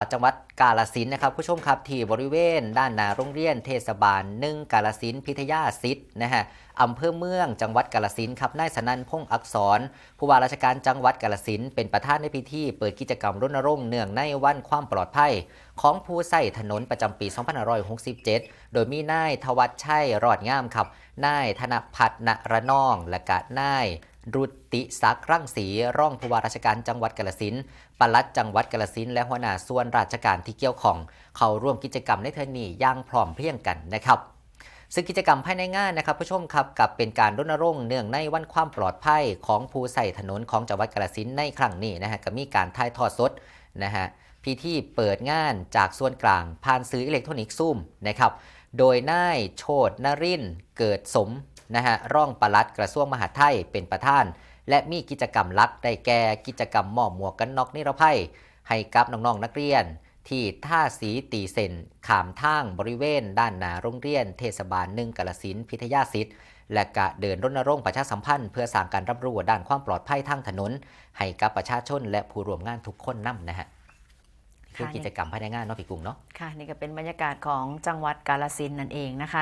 จังหวัดกาลสินนะครับผู้ชมครับที่บริเวณด้านหน้าโรงเรียนเทศบาลหนึ่งกาลสินพิทยาสิทธิ์นะฮะอำเภอเมืองจังหวัดกาลสินครับนายสนันพงษ์อักษร ผู้ว่าราชการจังหวัดกาลสินเป็นประธานในพิธี เปิดกิจกรรมรณรงค์เนื่องในวันความปลอดภัย ของผู้ใส่ถนนประจำปี 2567 โดยมีนายทวัชชัยรอดงามครับนายธนพัฒน์ณระนอง และก็นาย รุติศักดิ์รังสีร่องผู้ว่าราชการจังหวัดกาลสินปลัดจังหวัดกาลสินและหัวหน้าส่วนราชการที่เกี่ยวข้อง เข้าร่วมกิจกรรมในเทอร์นี้ย่างพร้อมเพรียงกันนะครับซึ่งกิจกรรมภายในงานนะครับผู้ชมครับกับเป็นการรณรงค์เนื่องในวันความปลอดภัยของผู้ใส่ถนนของจังหวัดกาลสินในครั้งนี้นะฮะก็มีการถ่ายทอดสดนะฮะพิธีเปิดงานจากส่วนกลางผ่านซื้ออิเล็กทรอนิกส์ซูมนะครับโดยนายโชตนรินเกิดสม นะฮะร่องปลัดกระทรวงมหาดไทยเป็นประธาน และมีกิจกรรมหลักได้แก่กิจกรรมมอบหมวกกันน็อกนิรภัย ให้กับน้องๆนักเรียน ที่ท่าสีตีเซนขามทางบริเวณ ด้านหน้าโรงเรียน เทศบาลหนึ่งกาลสินธุ์พิทยาสิทธิ์และกะเดินรณรงค์ประชาสัมพันธ์เพื่อสร้างการรับรู้ด้านความปลอดภัยทางถนน ให้กับประชาชนและผู้ร่วมงานทุกคนนํนะฮะคือกิจกรรมภายในงานเนาะพี่กุ้งเนาะค่ะนี่ก็เป็นบรรยากาศของจังหวัดกาลสินธุ์นั่นเองนะคะ